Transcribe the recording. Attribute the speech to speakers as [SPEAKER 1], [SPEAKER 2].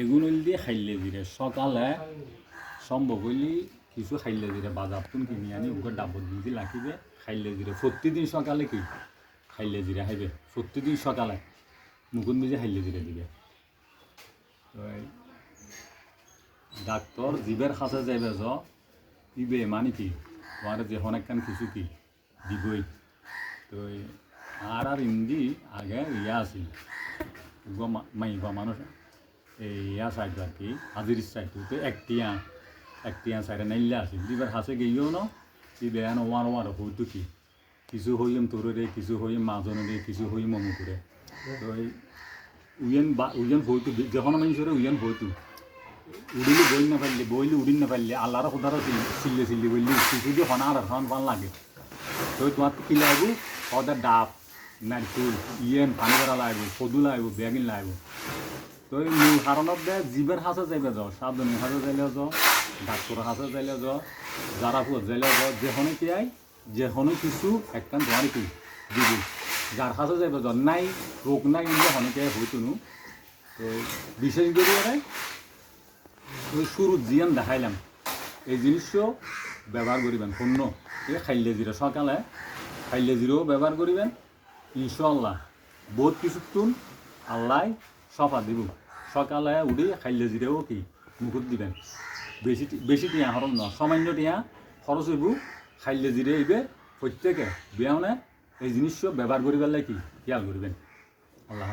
[SPEAKER 1] এগুন দিয়ে খাইলে দিলে, সকালে সম্ভব হইলে কিছু খাইলে দিলে, বাজার তুন কিনি আনি, ওকে ডাবর দিয়ে রাখিবে খাইলে দিলে, প্রতিদিন সকালে কি? খাইলে দিলে খাইবে প্রতিদিন সকালে। মুকুন মিজে খাইলে দিলে দিবে। তো ডাক্তার জীবের কাছে যাইবে য ইবে মানে কি? তোমার যে অনেকখান কিছু কি? দিবই। তো আর ইন্দি আগে ইয়া আছিল মাইবা মানুষ এই ইয়া সাইড আর কি হাজির সাইড তো একটিয়া একটিয়া সাইডে নাইলে আছিল দিবার হাসে গিয়েও ন ইবে এন ওয়ার ওয়ার হইতো কি কিছু হইম তোরে কিছু হইম মাজনে কিছু হইম অমুকুরে তো এই উইয়েন বা উইয়েন হইতো যখন মানুষের উইয়েন হইতো উড়িলে বই না পারলে বইলে উড়িন না পারলে আল্লাহর খোদারও চিল্লে চিল্লি বললি কিছু দিয়ে হনা আর হন লাগে তো তোমার কি লাগবো ওদের ডাব নারকুল ইয়েন পানি ভরা লাগবো সদু লাগবো বেগিন লাগবো তো এই মূল দে, জীবের হাতে যাইবে যাও সাবধানী হাতে যাইলে যাও ডাক্তারের হাতে যাইলে যাও যারা ফুট যাইলে যাও যেখানে কি আই যেখানে কিছু একখান তোমার কি দিবি যার হাতে যাইবে যাও, নাই রোগ নাই কিন্তু হনেকে হইতো নু তো বিশেষ করে ওই শুরুত জিয়ান দেখাইলাম এই জিনিসও ব্যবহার করিবেন শূন্য এই খাইলে জিরো সকালে খাইলে জিরোও ব্যবহার করিবেন ইনশাল্লাহ বহুত কিছু তুন আল্লাহ সফা দিব সকালে উঠে খাইলে জিরেও কি? মুখত দিবেন। বেশি বেশি টিয়া হরম ন সামান্য টিয়া খরচ হইব, খাইলে জিরে হইবে প্রত্যেকে বিয়ানে এই জিনিস ব্যবহার করিবার কি? খেয়াল করবেন আল্লাহ।